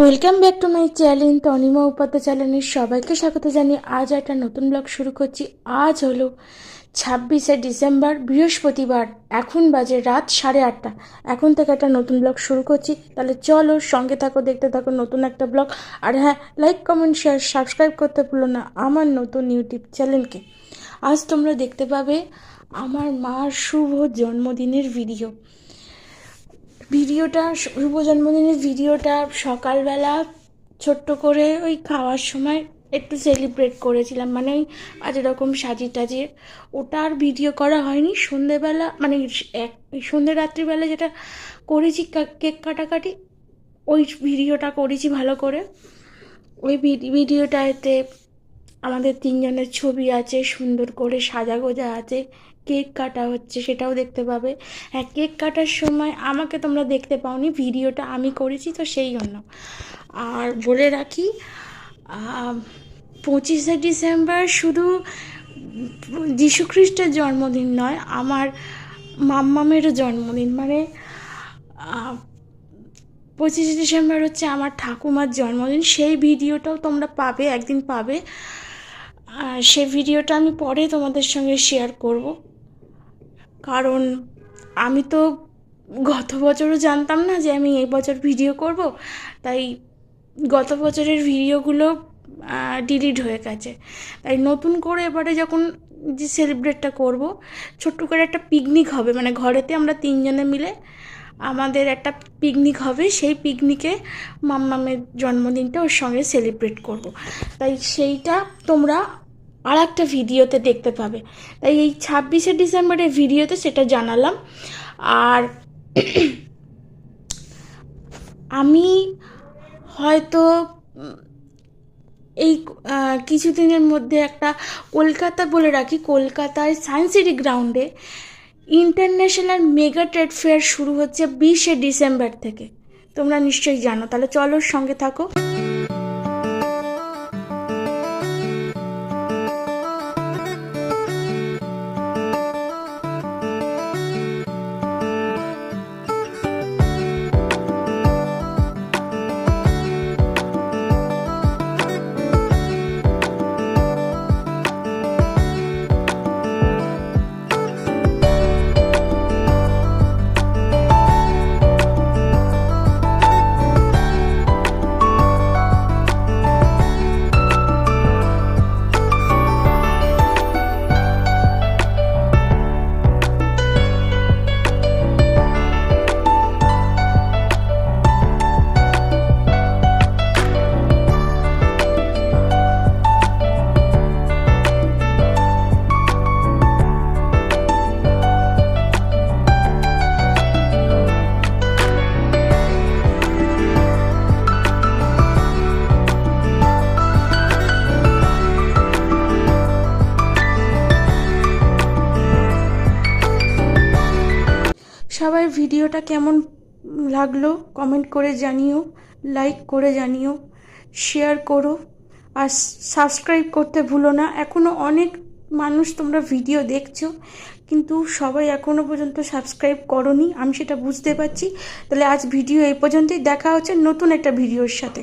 Welcome back to my channel Tanima Upadhyay চ্যানেলের সবাইকে স্বাগত জানিয়ে আজ একটা নতুন ব্লগ শুরু করছি। আজ হলো ছাব্বিশে ডিসেম্বর, বৃহস্পতিবার, এখন বাজে রাত সাড়ে আটটা। এখন থেকে একটা নতুন ব্লগ শুরু করছি। তাহলে চলো সঙ্গে থাকো, দেখতে থাকো নতুন একটা ব্লগ আর হ্যাঁ লাইক কমেন্ট শেয়ার সাবস্ক্রাইব করতে ভুলো না আমার নতুন ইউটিউব চ্যানেলকে আজ তোমরা দেখতে পাবে আমার মার শুভ জন্মদিনের ভিডিও ভিডিওটা শুভ জন্মদিনের ভিডিওটা সকালবেলা ছোট্ট করে ওই খাওয়ার সময় একটু সেলিব্রেট করেছিলাম। মানে ওই আজ এরকম সাজি টাজিয়ে ওটা আর ভিডিও করা হয়নি। সন্ধেবেলা মানে এক, সন্ধে রাত্রিবেলা যেটা করেছি কেক কাটাকাটি, ওই ভিডিওটা করেছি ভালো করে। ওই ভিডি- ভিডিওটাতে আমাদের তিনজনের ছবি আছে, সুন্দর করে সাজা গোজা আছে, কেক কাটা হচ্ছে, সেটাও দেখতে পাবে। হ্যাঁ কেক কাটার সময় আমাকে তোমরা দেখতে পাওনি, ভিডিওটা আমি করেছি তো সেই জন্য। আর বলে রাখি পঁচিশে ডিসেম্বর শুধু যীশুখ্রিস্টের জন্মদিন নয়, আমার মাম্মামেরও জন্মদিন। মানে পঁচিশে ডিসেম্বর হচ্ছে আমার ঠাকুমার জন্মদিন। সেই ভিডিওটাও তোমরা পাবে, একদিন পাবে। আর সেই ভিডিওটা আমি পরে তোমাদের সঙ্গে শেয়ার করব। কারণ আমি তো গত বছরও জানতাম না যে আমি এই বছর ভিডিও করব, তাই গত বছরের ভিডিওগুলো ডিলিট হয়ে গেছে। তাই নতুন করে এবারে যখন যে সেলিব্রেটটা করব, ছোট্ট করে একটা পিকনিক হবে মানে ঘরেতে আমরা তিনজনে মিলে আমাদের একটা পিকনিক হবে, সেই পিকনিকে মাম্মামের জন্মদিনটা ওর সঙ্গে সেলিব্রেট করব। তাই সেইটা তোমরা আর একটা ভিডিওতে দেখতে পাবে। তাই এই ছাব্বিশে ডিসেম্বরের ভিডিওতে সেটা জানালাম। আর আমি হয়তো এই কিছুদিনের মধ্যে একটা কলকাতা বলে রাখি, কলকাতায় সায়েন্স সিটি গ্রাউন্ডে ইন্টারন্যাশনাল মেগা ট্রেড ফেয়ার শুরু হচ্ছে বিশে ডিসেম্বর থেকে। তোমরা নিশ্চয়ই জানো। তাহলে চলো সঙ্গে থাকো। সবাই ভিডিওটা কেমন লাগল কমেন্ট করে জানিও লাইক করে জানিও শেয়ার করো, আর সাবস্ক্রাইব করতে ভুলো না। এখনও অনেক মানুষ তোমরা ভিডিও দেখছ, কিন্তু সবাই এখনও পর্যন্ত সাবস্ক্রাইব করনি। আমি সেটা বুঝতে পারছি। তাহলে আজ ভিডিও এই পর্যন্তই। দেখা হচ্ছে নতুন একটা ভিডিওর সাথে।